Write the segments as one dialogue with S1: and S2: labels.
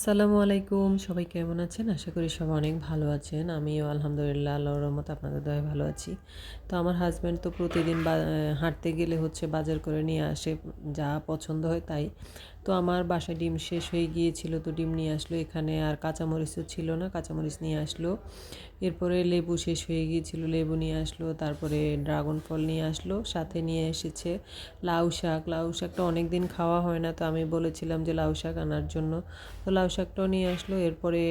S1: আসসালামু আলাইকুম। সবাই কেমন আছেন? আশা করি সবাই অনেক ভালো আছেন। আমিও আলহামদুলিল্লাহ, আল্লাহর রহমত আপনাদের দয়া ভালো আছি। তো আমার হাজব্যান্ড তো প্রতিদিন হাঁটতে গেলে হচ্ছে বাজার করে নিয়ে আসে, যা পছন্দ হয় তাই। তো আমার বাসায় ডিম শেষ হয়ে গিয়েছিল, তো ডিম নিয়ে আসলো এখানে। আর কাঁচামরিচও ছিল না, কাঁচামরিচ নিয়ে আসলো। এরপরে লেবু শেষ হয়ে গিয়েছিল, লেবু নিয়ে আসলো, তারপরে ড্রাগন ফল নিয়ে আসলো, সাথে নিয়ে এসেছে লাউ শাক। লাউ শাকটা অনেক দিন খাওয়া হয় না, তো আমি বলেছিলাম যে লাউ শাক আনার জন্য। তো লাউ শাকটাও নিয়ে আসলো, এরপরে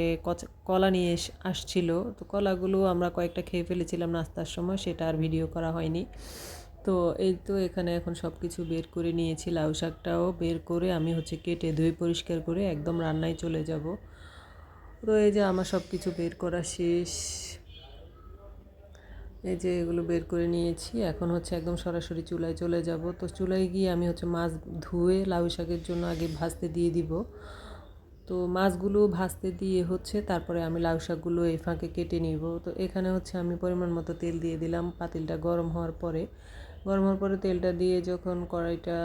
S1: কলা নিয়ে আসছিল। তো কলাগুলো আমরা কয়েকটা খেয়ে ফেলেছিলাম নাস্তার সময়, সেটা আর ভিডিও করা হয়নি। তো এই তো এখানে এখন সব কিছু বের করে নিয়েছি। লাউ শাকটাও বের করে আমি হচ্ছে কেটে ধুয়ে পরিষ্কার করে একদম রান্নায় চলে যাব। তো এই যে আমার সব কিছু বের করা শেষ। এই যে এগুলো বের করে নিয়েছি। এখন হচ্ছে একদম সরাসরি চুলায় চলে যাব। তো চুলায় গিয়ে আমি হচ্ছে মাছ ধুয়ে লাউ শাকের জন্য আগে ভাজতে দিয়ে দিব। তো মাছগুলো ভাজতে দিয়ে হচ্ছে তারপরে আমি লাউ শাকগুলো এই ফাঁকে কেটে নিব। তো এখানে হচ্ছে আমি পরিমাণ মতো তেল দিয়ে দিলাম। পাতিলটা গরম হওয়ার পরে গরম হওয়ার পরে তেলটা দিয়ে যখন কড়াইটা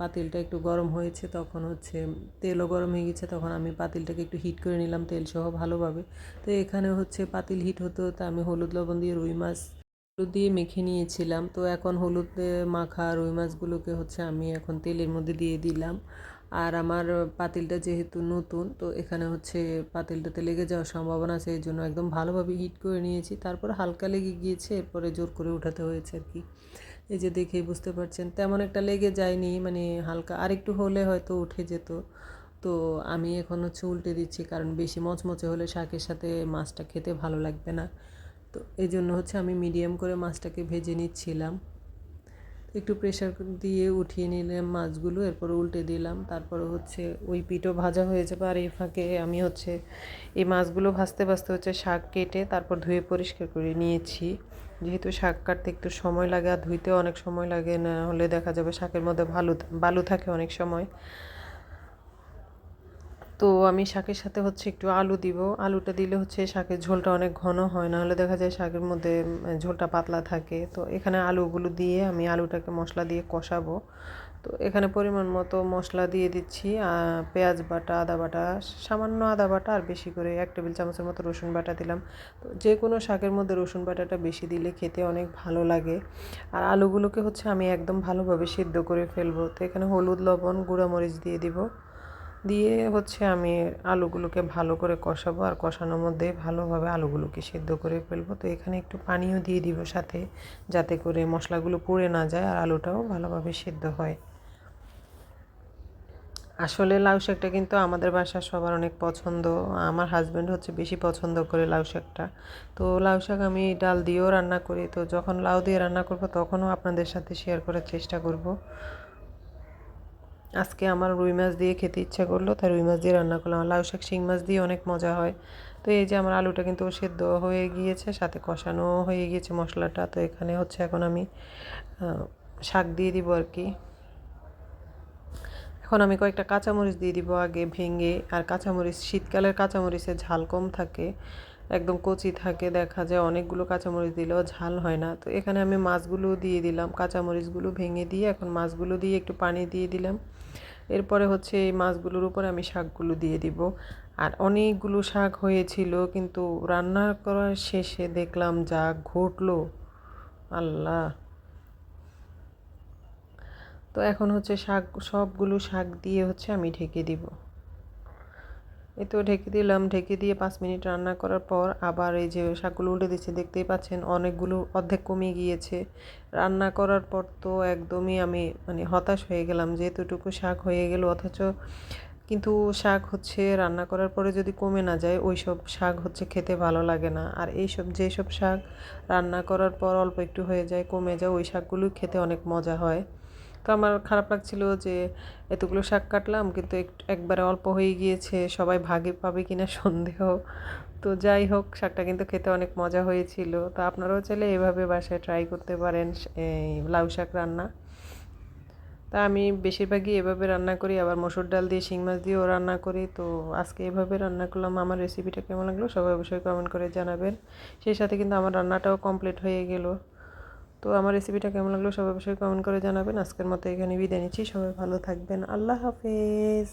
S1: পাতিলটা একটু গরম হয়েছে তখন হচ্ছে তেলও গরম হয়ে গেছে, তখন আমি পাতিলটাকে একটু হিট করে নিলাম তেল সহ ভালোভাবে। তো এখানে হচ্ছে পাতিল হিট হতে হতে আমি হলুদ, লবণ দিয়ে রুই মাছ হলুদ দিয়ে মেখে নিয়েছিলাম। তো এখন হলুদ মাখা, রুই মাছগুলোকে হচ্ছে আমি এখন তেলের মধ্যে দিয়ে দিলাম। আর আমার পাতিলটা যেহেতু নতুন, তো এখানে হচ্ছে পাতিলটাতে লেগে যাওয়ার সম্ভাবনা আছে এই জন্য একদম ভালোভাবে হিট করে নিয়েছি। তারপর হালকা লেগে গিয়েছে, এরপরে জোর করে উঠাতে হয়েছে আর কি। এই যে দেখেই বুঝতে পারছেন। তেমন একটা লেগে যায়নি মানে হালকা আরেকটু হলে হয়তো উঠে যেত। তো আমি এখন হচ্ছে উল্টে দিচ্ছি, কারণ বেশি মচমচে হলে শাকের সাথে মাছটা খেতে ভালো লাগবে না। তো এই জন্য হচ্ছে আমি মিডিয়াম করে মাছটাকে ভেজে নিচ্ছিলাম। একটু প্রেশার দিয়ে উঠিয়ে নিলাম মাছগুলো, এরপর উল্টে দিলাম। তারপরে হচ্ছে ওই পিঠও ভাজা হয়ে যাবে আর এই ফাঁকে আমি হচ্ছে এই মাছগুলো ভাজতে ভাজতে হচ্ছে শাক কেটে তারপর ধুয়ে পরিষ্কার করে নিয়েছি। যেহেতু শাক কাটতে একটু সময় লাগে আর ধুইতে অনেক সময় লাগে, না হলে দেখা যাবে শাকের মধ্যে ভালো, বালু থাকে অনেক সময়। তো আমি শাকের সাথে হচ্ছে একটু আলু দিব। আলুটা দিলে হচ্ছে শাকের ঝোলটা অনেক ঘন হয় না হলে দেখা যায় শাকের মধ্যে ঝোলটা পাতলা থাকে। তো এখানে আলুগুলো দিয়ে আমি আলুটাকে মশলা দিয়ে কষাবো। তো এখানে পরিমাণ মতো মশলা দিয়ে দিচ্ছি পেঁয়াজ বাটা, আদা বাটা, সামান্য আদা বাটা আর বেশি করে এক টেবিল চামচের মতো রসুন বাটা দিলাম। তো যে কোনো শাকের মধ্যে রসুন বাটাটা বেশি দিলে খেতে অনেক ভালো লাগে। আর আলুগুলোকে হচ্ছে আমি একদম ভালোভাবে সিদ্ধ করে ফেলব। তো এখানে হলুদ, লবণ, গুঁড়ামরিচ দিয়ে দিব। দিয়ে হচ্ছে আমি আলুগুলোকে ভালো করে কষাবো আর কষানোর মধ্যে ভালোভাবে আলুগুলোকে সেদ্ধ করে ফেলব। তো এখানে একটু পানিও দিয়ে দিব সাথে, যাতে করে মশলাগুলো পুড়ে না যায় আর আলুটাও ভালোভাবে সেদ্ধ হয়। আসলে লাউ শাকটা কিন্তু আমাদের বাসার সবার অনেক পছন্দ। আমার হাজব্যান্ড হচ্ছে বেশি পছন্দ করে লাউ শাকটা। তো লাউ শাক আমি ডাল দিয়েও রান্না করি। তো যখন লাউ দিয়ে রান্না করব তখনও আপনাদের সাথে শেয়ার করার চেষ্টা করব। আজকে আমার রুই মাছ দিয়ে খেতে ইচ্ছা করল, তাই রুই মাছ দিয়ে রান্না করলাম। লাউ শাক, শিং মাছ দিয়ে অনেক মজা হয়। তো এই যে আমার আলুটা কিন্তু সেদ্ধ হয়ে গিয়েছে, সাথে কষানো হয়ে গিয়েছে মশলাটা। তো এখানে হচ্ছে এখন আমি শাক দিয়ে দিব আর কি। এখন আমি কয়েকটা কাঁচামরিচ দিয়ে দিব আগে ভেঙে। আর কাঁচামরিচ, শীতকালের কাঁচামরিচের ঝাল কম থাকে। একদম কচি থাকে, দেখা যায় অনেকগুলো কাঁচামরিচ দিলেও ঝাল হয় না। তো এখানে আমি মাছগুলো দিয়ে দিলাম, কাঁচামরিচগুলো ভেঙে দিয়ে এখন মাছগুলো দিয়ে একটু পানি দিয়ে দিলাম। এরপরে হচ্ছে এই মাছগুলোর উপর আমি শাকগুলো দিয়ে দিব। আর অনেকগুলো শাক হয়েছিল, কিন্তু রান্না করার শেষে দেখলাম যা ঘটলো, আল্লাহ। তো এখন হচ্ছে শাক, সবগুলো শাক দিয়ে হচ্ছে আমি ঢেকে দিব। এই তো ঢেকে দিলাম। ঢেকে দিয়ে পাঁচ মিনিট রান্না করার পর আবার এই যে শাকগুলো উল্টে দিচ্ছে, দেখতেই পাচ্ছেন অনেকগুলো অর্ধেক কমে গিয়েছে। রান্না করার পর তো একদমই আমি মানে হতাশ হয়ে গেলাম যে এতটুকু শাক হয়ে গেল, অথচ কিন্তু শাক হচ্ছে রান্না করার পরে যদি কমে না যায় ওই সব শাক হচ্ছে খেতে ভালো লাগে না। আর এই এইসব যেসব শাক রান্না করার পর অল্প একটু হয়ে যায়, কমে যায়, ওই শাকগুলো খেতে অনেক মজা হয়। তো আমার খারাপ লাগছিল যে এতগুলো শাক কাটলাম, কিন্তু একবারে অল্প হয়ে গিয়েছে, সবাই ভাগে পাবে কিনা সন্দেহ। তো যাই হোক, শাকটা কিন্তু খেতে অনেক মজা হয়েছিল। তো আপনারাও চাইলে এভাবে বাসায় ট্রাই করতে পারেন লাউ শাক রান্না। তা আমি বেশিরভাগই এভাবে রান্না করি, আবার মসুর ডাল দিয়ে শিং মাছ দিয়েও রান্না করি। তো আজকে এভাবে রান্না করলাম। আমার রেসিপিটা কেমন লাগল সবাই অবশ্যই কমেন্ট করে জানাবেন। সেই সাথে কিন্তু আমার রান্নাটাও কমপ্লিট হয়ে গেল। তো আমার রেসিপিটা কেমন লাগল সবাই অবশ্যই কমেন্ট করে জানাবেন। আজকের মতো এখানে বিদায় নিচ্ছি। সবাই ভালো থাকবেন। আল্লাহ হাফেজ।